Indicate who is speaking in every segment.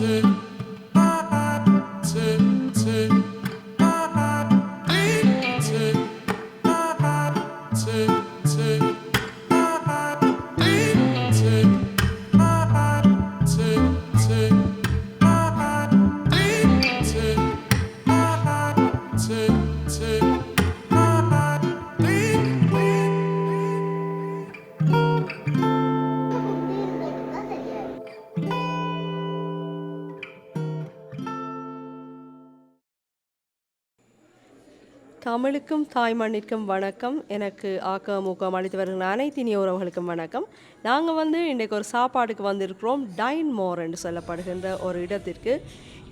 Speaker 1: mountain தமிழுக்கும் தாய் மண்ணிற்கும் வணக்கம். எனக்கு ஆக்கம் ஊக்கம் அளித்து வருகிற அனைத்து இனிய உறவுகளுக்கும் வணக்கம். நாங்கள் வந்து இன்றைக்கு ஒரு சாப்பாடுக்கு வந்திருக்கிறோம். டைன் மோர் என்று சொல்லப்படுகின்ற ஒரு இடத்திற்கு.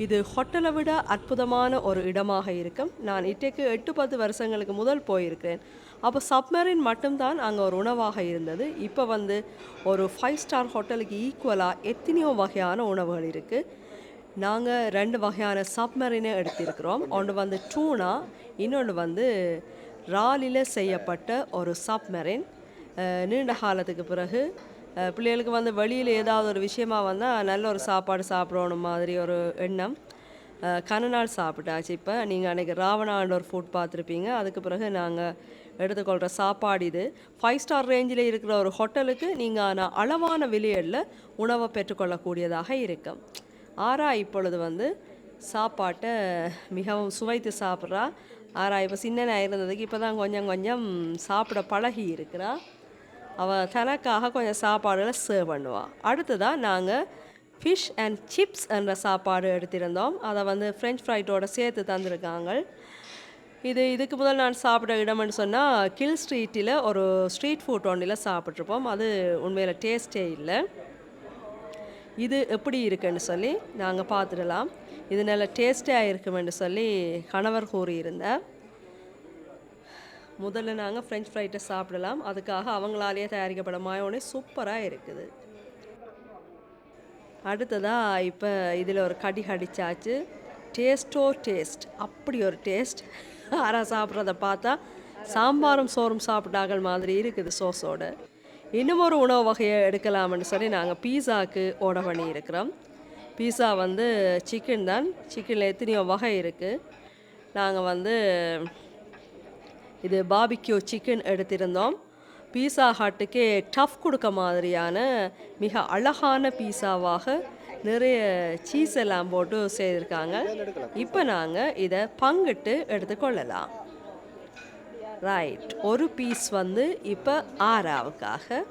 Speaker 1: இது ஹோட்டலை விட அற்புதமான ஒரு இடமாக இருக்கும். நான் இன்றைக்கு எட்டு பத்து வருஷங்களுக்கு முதல் போயிருக்கிறேன். அப்போ சப்மரின் மட்டும்தான் அங்கே ஒரு உணவாக இருந்தது. இப்போ வந்து ஒரு ஃபைவ் ஸ்டார் ஹோட்டலுக்கு ஈக்குவலாக எத்தனையோ வகையான உணவுகள் இருக்குது நாங்கள் ரெண்டு வகையான சப்மரினை எடுத்திருக்கிறோம். ஒன்று வந்து டூனா இன்னொன்று வந்து ராலில் செய்யப்பட்ட ஒரு சப்மரின் நீண்ட காலத்துக்கு பிறகு பிள்ளைகளுக்கு வந்து வெளியில் ஏதாவது ஒரு விஷயமா வந்தால் நல்ல ஒரு சாப்பாடு சாப்பிடணும் மாதிரி ஒரு எண்ணம். அஹ், கன நாள் சாப்பிட்டாச்சு இப்போ. நீங்கள் அன்றைக்கி ராவணான்ற ஒரு ஃபுட் பார்த்துருப்பீங்க. அதுக்கு பிறகு நாங்கள் எடுத்துக்கொள்கிற சாப்பாடு இது. ஃபைவ் ஸ்டார் ரேஞ்சில் இருக்கிற ஒரு ஹோட்டலுக்கு நீங்கள் அளவான விலையில் உணவை பெற்றுக்கொள்ளக்கூடியதாக இருக்கும். ஆரா இப்பொழுது வந்து சாப்பாட்டை மிகவும் சுவைத்து சாப்பிட்றா. ஆரா இப்போ சின்ன இருந்ததுக்கு இப்போ தான் கொஞ்சம் கொஞ்சம் சாப்பிட பழகி இருக்கிறா. அவள் தனக்காக கொஞ்சம் சாப்பாடுகளை சர்வ் பண்ணுவாள் அடுத்ததாக நாங்கள் ஃபிஷ் அண்ட் சிப்ஸ் என்ற சாப்பாடு எடுத்திருந்தோம். அதை வந்து ஃப்ரெஞ்ச் ஃப்ரைட்டோட சேர்த்து தந்திருக்காங்க. இது இதுக்கு முதல் நான் சாப்பிட்ட இடம்னு சொன்னால் கில் ஸ்ட்ரீட்டில் ஒரு ஸ்ட்ரீட் ஃபுட் ஒன்றில் சாப்பிட்ருப்போம் அது உண்மையில் டேஸ்டே இல்லை. இது எப்படி இருக்குன்னு சொல்லி நாங்கள் பார்த்துடலாம். இது நல்ல டேஸ்டியாக இருக்குமென்று சொல்லி கணவர் கூறியிருந்தார். முதல்ல நாங்கள் ஃப்ரெஞ்ச் ஃப்ரைட்டை சாப்பிடலாம். அதுக்காக அவங்களாலேயே தயாரிக்கப்பட மாயோனே சூப்பராக இருக்குது. அடுத்ததாக இப்போ இதில் ஒரு கடி கடிச்சாச்சு. டேஸ்ட்டோ டேஸ்ட் அப்படி ஒரு டேஸ்ட் யாரா சாப்பிட்றத பார்த்தா சாம்பாரும் சோறும் சாப்பிட்டார்கள் மாதிரி இருக்குது சோஸோடு இன்னும் ஒரு உணவு வகையை எடுக்கலாம்னு சொல்லி நாங்கள் பீஸாக்கு ஆர்டர் பண்ணியிருக்கிறோம். பீஸா வந்து சிக்கன் தான். சிக்கனில் எத்தனையோ வகை இருக்குது நாங்கள் வந்து இது பாபிக்யூ சிக்கன் எடுத்திருந்தோம். பீஸா ஹாட்டுக்கே டஃப் கொடுக்க மாதிரியான மிக அழகான பீஸாவாக நிறைய சீஸ் எல்லாம் போட்டு செய்திருக்காங்க. இப்போ நாங்கள் இதை பங்கிட்டு எடுத்துக்கொள்ளலாம். ரைட் ஒரு பீஸ் வந்து இப்போ ஆறாவுக்காக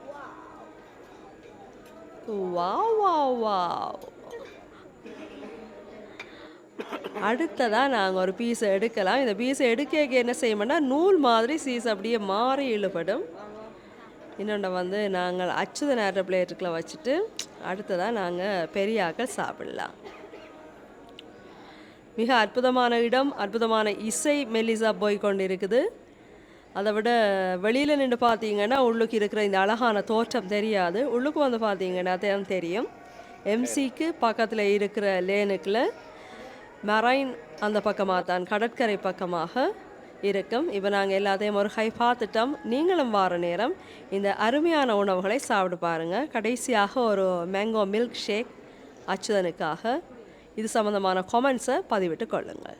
Speaker 1: வா வா வா அடுத்ததாக நாங்கள் ஒரு பீஸை எடுக்கலாம். இந்த பீஸை எடுக்க என்ன செய்யணும்னா நூல் மாதிரி சீஸ் அப்படியே மாறி இழுபடும். இன்னொன்று வந்து நாங்கள் அச்சுத நேர பிளேட்டுக்குள்ள வச்சுட்டு அடுத்ததாக நாங்கள் பெரியாக்கள் சாப்பிடலாம். மிக அற்புதமான இடம் அற்புதமான இசை மெல்லிசா போய் கொண்டு இருக்குது அதை விட வெளியில் நின்று பார்த்தீங்கன்னா உள்ளுக்கு இருக்கிற இந்த அழகான தோற்றம் தெரியாது. உள்ளுக்கு வந்து பார்த்தீங்கன்னா தான் தெரியும். எம்சிக்கு பக்கத்தில் இருக்கிற லேனுக்கில் மரைன் அந்த பக்கமாக தான் கடற்கரை பக்கமாக இருக்கும். இப்போ நாங்கள் எல்லாத்தையும் ஒரு ஹை பார்த்துட்டோம். நீங்களும் வார நேரம் இந்த அருமையான உணவுகளை சாப்பிட்டு பாருங்கள் கடைசியாக ஒரு மேங்கோ மில்க் ஷேக் அச்சுதனுக்காக. இது சம்மந்தமான கமெண்ட்ஸை பதிவிட்டு கொள்ளுங்கள்.